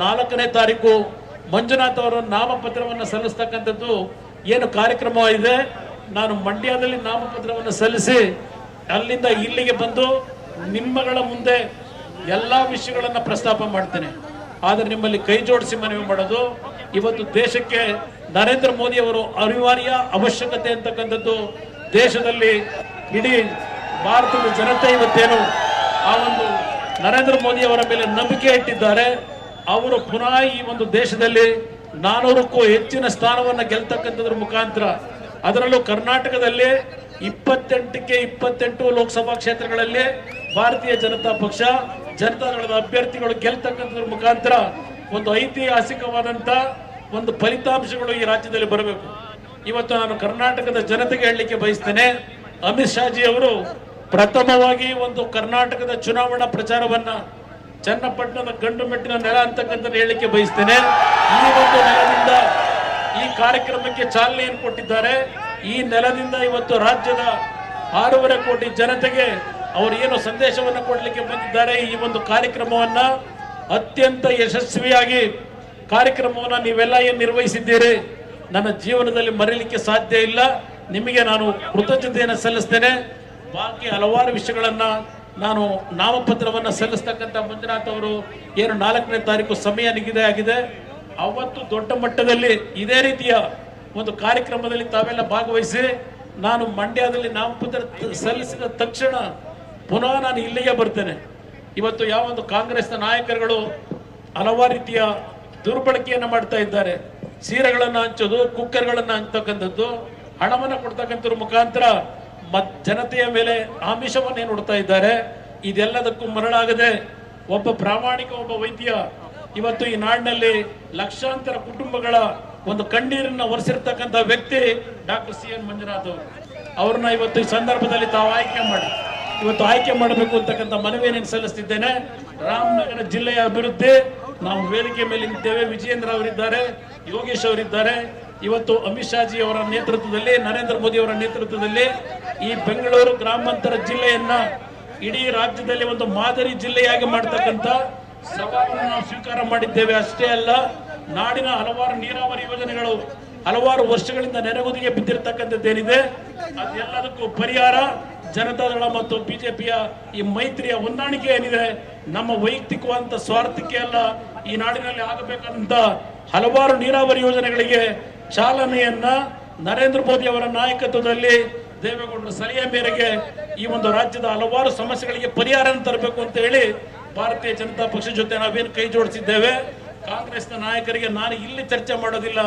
ನಾಲ್ಕನೇ ತಾರೀಕು ಮಂಜುನಾಥ್ ಅವರ ನಾಮಪತ್ರವನ್ನು ಸಲ್ಲಿಸ್ತಕ್ಕಂಥದ್ದು ಏನು ಕಾರ್ಯಕ್ರಮವಾಗಿದೆ? ನಾನು ಮಂಡ್ಯದಲ್ಲಿ ನಾಮಪತ್ರವನ್ನು ಸಲ್ಲಿಸಿ ಅಲ್ಲಿಂದ ಇಲ್ಲಿಗೆ ಬಂದು ನಿಮ್ಮಗಳ ಮುಂದೆ ಎಲ್ಲ ವಿಷಯಗಳನ್ನ ಪ್ರಸ್ತಾಪ ಮಾಡ್ತೇನೆ. ಆದರೆ ನಿಮ್ಮಲ್ಲಿ ಕೈ ಜೋಡಿಸಿ ಮನವಿ ಮಾಡೋದು. ಇವತ್ತು ದೇಶಕ್ಕೆ ನರೇಂದ್ರ ಮೋದಿ ಅವರು ಅನಿವಾರ್ಯ ಅವಶ್ಯಕತೆ ಅಂತಕ್ಕಂಥದ್ದು ದೇಶದಲ್ಲಿ ಇಡೀ ಭಾರತದ ಜನತೆ ಇವತ್ತೇನು ಆ ಒಂದು ನರೇಂದ್ರ ಮೋದಿ ಅವರ ಮೇಲೆ ನಂಬಿಕೆ ಇಟ್ಟಿದ್ದಾರೆ. ಅವರು ಪುನಃ ಈ ಒಂದು ದೇಶದಲ್ಲಿ ನಾನೂರಕ್ಕೂ ಹೆಚ್ಚಿನ ಸ್ಥಾನವನ್ನು ಗೆಲ್ತಕ್ಕಂಥದ್ರ ಮುಖಾಂತರ ಅದರಲ್ಲೂ ಕರ್ನಾಟಕದಲ್ಲಿ ಇಪ್ಪತ್ತೆಂಟಕ್ಕೆ ಇಪ್ಪತ್ತೆಂಟು ಲೋಕಸಭಾ ಕ್ಷೇತ್ರಗಳಲ್ಲಿ ಭಾರತೀಯ ಜನತಾ ಪಕ್ಷ ಜನತಾದಳದ ಅಭ್ಯರ್ಥಿಗಳು ಗೆಲ್ತಕ್ಕಂಥದ್ರ ಮುಖಾಂತರ ಒಂದು ಐತಿಹಾಸಿಕವಾದಂತ ಒಂದು ಫಲಿತಾಂಶಗಳು ಈ ರಾಜ್ಯದಲ್ಲಿ ಬರಬೇಕು. ಇವತ್ತು ನಾನು ಕರ್ನಾಟಕದ ಜನತೆಗೆ ಹೇಳಲಿಕ್ಕೆ ಬಯಸ್ತೇನೆ, ಅಮಿತ್ ಶಾಜಿ ಅವರು ಪ್ರಥಮವಾಗಿ ಒಂದು ಕರ್ನಾಟಕದ ಚುನಾವಣಾ ಪ್ರಚಾರವನ್ನ ಚನ್ನಪಟ್ಟಣದ ಗಂಡು ಮೆಟ್ಟಿನ ನೆಲ ಅಂತಕ್ಕಂಥ ಹೇಳಲಿಕ್ಕೆ ಬಯಸ್ತೇನೆ. ಈ ಒಂದು ನೆಲದಿಂದ ಈ ಕಾರ್ಯಕ್ರಮಕ್ಕೆ ಚಾಲನೆಯನ್ನು ಕೊಟ್ಟಿದ್ದಾರೆ. ಈ ನೆಲದಿಂದ ಇವತ್ತು ರಾಜ್ಯದ ಆರೂವರೆ ಕೋಟಿ ಜನತೆಗೆ ಅವರು ಏನು ಸಂದೇಶವನ್ನು ಕೊಡಲಿಕ್ಕೆ ಬಂದಿದ್ದಾರೆ. ಈ ಒಂದು ಕಾರ್ಯಕ್ರಮವನ್ನ ಅತ್ಯಂತ ಯಶಸ್ವಿಯಾಗಿ ಕಾರ್ಯಕ್ರಮವನ್ನು ನೀವೆಲ್ಲ ಏನು ನಿರ್ವಹಿಸಿದ್ದೀರಿ? ನನ್ನ ಜೀವನದಲ್ಲಿ ಮರೀಲಿಕ್ಕೆ ಸಾಧ್ಯ ಇಲ್ಲ. ನಿಮಗೆ ನಾನು ಕೃತಜ್ಞತೆಯನ್ನು ಸಲ್ಲಿಸ್ತೇನೆ. ಬಾಕಿ ಹಲವಾರು ವಿಷಯಗಳನ್ನ ನಾನು ನಾಮಪತ್ರವನ್ನು ಸಲ್ಲಿಸ್ತಕ್ಕಂಥ ಮಂಜುನಾಥ್ ಅವರು ಏನು ನಾಲ್ಕನೇ ತಾರೀಕು ಸಮಯ ನಿಗದಿ ಆಗಿದೆ. ಅವತ್ತು ದೊಡ್ಡ ಮಟ್ಟದಲ್ಲಿ ಇದೇ ರೀತಿಯ ಒಂದು ಕಾರ್ಯಕ್ರಮದಲ್ಲಿ ತಾವೆಲ್ಲ ಭಾಗವಹಿಸಿ ನಾನು ಮಂಡ್ಯದಲ್ಲಿ ನಾಮಪತ್ರ ಸಲ್ಲಿಸಿದ ತಕ್ಷಣ ಪುನಃ ನಾನು ಇಲ್ಲಿಗೆ ಬರ್ತೇನೆ. ಇವತ್ತು ಯಾವ ಒಂದು ಕಾಂಗ್ರೆಸ್ನ ನಾಯಕರುಗಳು ಹಲವಾರು ರೀತಿಯ ದುರ್ಬಳಕೆಯನ್ನು ಮಾಡ್ತಾ ಇದ್ದಾರೆ. ಸೀರೆಗಳನ್ನು ಹಂಚೋದು, ಕುಕ್ಕರ್ಗಳನ್ನು ಹಂಚತಕ್ಕಂಥದ್ದು, ಹಣವನ್ನು ಕೊಡ್ತಕ್ಕಂಥದ್ರ ಮುಖಾಂತರ ಮತ್ ಜನತೆಯ ಮೇಲೆ ಆಮಿಷವನ್ನೇ ನೋಡ್ತಾ ಇದ್ದಾರೆ. ಇದೆಲ್ಲದಕ್ಕೂ ಮರಳಾಗದೆ ಒಬ್ಬ ಪ್ರಾಮಾಣಿಕ, ಒಬ್ಬ ವೈದ್ಯ. ಇವತ್ತು ಈ ನಾಡಿನಲ್ಲಿ ಲಕ್ಷಾಂತರ ಕುಟುಂಬಗಳ ಒಂದು ಕಣ್ಣೀರನ್ನ ಒರೆಸಿರ್ತಕ್ಕಂಥ ವ್ಯಕ್ತಿ ಡಾಕ್ಟರ್ ಸಿ ಎನ್ ಮಂಜುನಾಥ್ ಅವರು. ಅವ್ರನ್ನ ಇವತ್ತು ಈ ಸಂದರ್ಭದಲ್ಲಿ ತಾವು ಆಯ್ಕೆ ಮಾಡಿ, ಇವತ್ತು ಆಯ್ಕೆ ಮಾಡಬೇಕು ಅಂತಕ್ಕಂಥ ಮನವಿಯನ್ನು ಸಲ್ಲಿಸ್ತಿದ್ದೇನೆ. ರಾಮನಗರ ಜಿಲ್ಲೆಯ ಅಭಿವೃದ್ಧಿ, ನಾವು ವೇದಿಕೆ ಮೇಲೆ ನಿಂತೇವೆ ವಿಜಯೇಂದ್ರ ಅವರಿದ್ದಾರೆ, ಯೋಗೇಶ್ ಅವರಿದ್ದಾರೆ. ಇವತ್ತು ಅಮಿತ್ ಶಾಜಿ ಅವರ ನೇತೃತ್ವದಲ್ಲಿ, ನರೇಂದ್ರ ಮೋದಿ ಅವರ ನೇತೃತ್ವದಲ್ಲಿ ಈ ಬೆಂಗಳೂರು ಗ್ರಾಮಾಂತರ ಜಿಲ್ಲೆಯನ್ನ ಇಡೀ ರಾಜ್ಯದಲ್ಲಿ ಒಂದು ಮಾದರಿ ಜಿಲ್ಲೆಯಾಗಿ ಮಾಡ್ತಕ್ಕಂಥ ಸವಾಲನ್ನು ನಾವು ಸ್ವೀಕಾರ ಮಾಡಿದ್ದೇವೆ. ಅಷ್ಟೇ ಅಲ್ಲ, ನಾಡಿನ ಹಲವಾರು ನೀರಾವರಿ ಯೋಜನೆಗಳು ಹಲವಾರು ವರ್ಷಗಳಿಂದ ನೆನೆಗುದಿಗೆ ಬಿದ್ದಿರತಕ್ಕಂಥದ್ದೇನಿದೆ. ಅದೆಲ್ಲದಕ್ಕೂ ಪರಿಹಾರ, ಜನತಾದಳ ಮತ್ತು ಬಿಜೆಪಿಯ ಈ ಮೈತ್ರಿಯ ಹೊಂದಾಣಿಕೆ ಏನಿದೆ, ನಮ್ಮ ವೈಯಕ್ತಿಕವಾದಂತ ಸ್ವಾರ್ಥಕ್ಕೆ ಅಲ್ಲ, ಈ ನಾಡಿನಲ್ಲಿ ಆಗಬೇಕಾದಂತ ಹಲವಾರು ನೀರಾವರಿ ಯೋಜನೆಗಳಿಗೆ ಚಾಲನೆಯನ್ನ ನರೇಂದ್ರ ಮೋದಿ ಅವರ ನಾಯಕತ್ವದಲ್ಲಿ ದೇವೇಗೌಡರ ಸಲಹೆ ಮೇರೆಗೆ ಈ ಒಂದು ರಾಜ್ಯದ ಹಲವಾರು ಸಮಸ್ಯೆಗಳಿಗೆ ಪರಿಹಾರ ತರಬೇಕು ಅಂತ ಹೇಳಿ ಭಾರತೀಯ ಜನತಾ ಪಕ್ಷ ಜೊತೆ ನಾವೇನು ಕೈ ಜೋಡಿಸಿದ್ದೇವೆ. ಕಾಂಗ್ರೆಸ್ನ ನಾಯಕರಿಗೆ ನಾನು ಇಲ್ಲಿ ಚರ್ಚೆ ಮಾಡೋದಿಲ್ಲ.